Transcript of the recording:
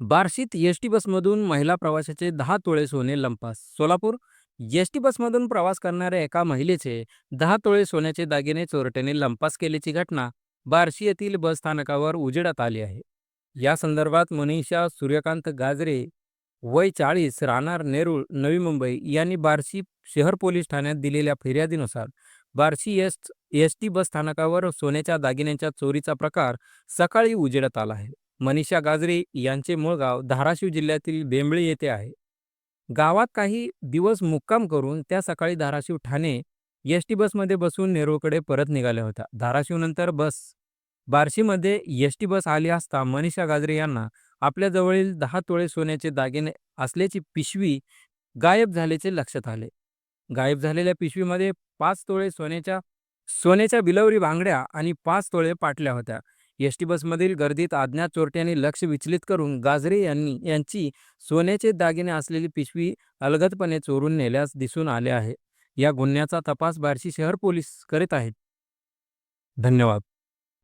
बार्शीत S T बसमधून महिला प्रवाशाचे दहा तोळे सोने लंपास. सोलापूर एस टी बसमधून प्रवास करणाऱ्या एका महिलेचे दहा तोळे सोन्याचे दागिने चोरट्याने लंपास केल्याची घटना बार्शी येथील बस स्थानकावर उजेडात आली आहे. या संदर्भात मनीषा सूर्यकांत गाजरे वय चाळीस राहणार नेरूळ नवी मुंबई यांनी बार्शी शहर पोलीस ठाण्यात दिलेल्या फिर्यादीनुसार Barshi S S T bus स्थानकावर सोन्याच्या दागिन्यांच्या चोरीचा प्रकार सकाळी उजेडात आला आहे. मनीषा गाजरे यांचे मूळ गाव धाराशिव जिल्ह्यातील बेंबळी येथे आहे. गावात काही दिवस मुक्काम करून त्या सकाळी धाराशिव ठाणे एस टी बसमध्ये बसून नेरूळकडे परत निघाल्या होत्या. धाराशिवनंतर बस. बार्शीमध्ये एस टी बस आली असता मनीषा गाजरे यांना आपल्या जवळील दहा तोळे सोन्याचे दागिने असल्याची पिशवी गायब झाल्याचे लक्षात आले. गायब झालेल्या पिशवीमध्ये पाच तोळे सोन्याच्या सोन्याच्या बिलवरी बांगड्या आणि पाच तोळे पाटल्या होत्या. एस टी बसमधील गर्दीत अज्ञात चोरट्याने लक्ष विचलित करून गाजरे यांनी यांची सोन्याचे दागिने असलेली पिशवी अलगदपणे चोरून नेल्यास दिसून आले आहे. या गुन्ह्याचा तपास बार्शी शहर पोलीस करीत आहेत. धन्यवाद.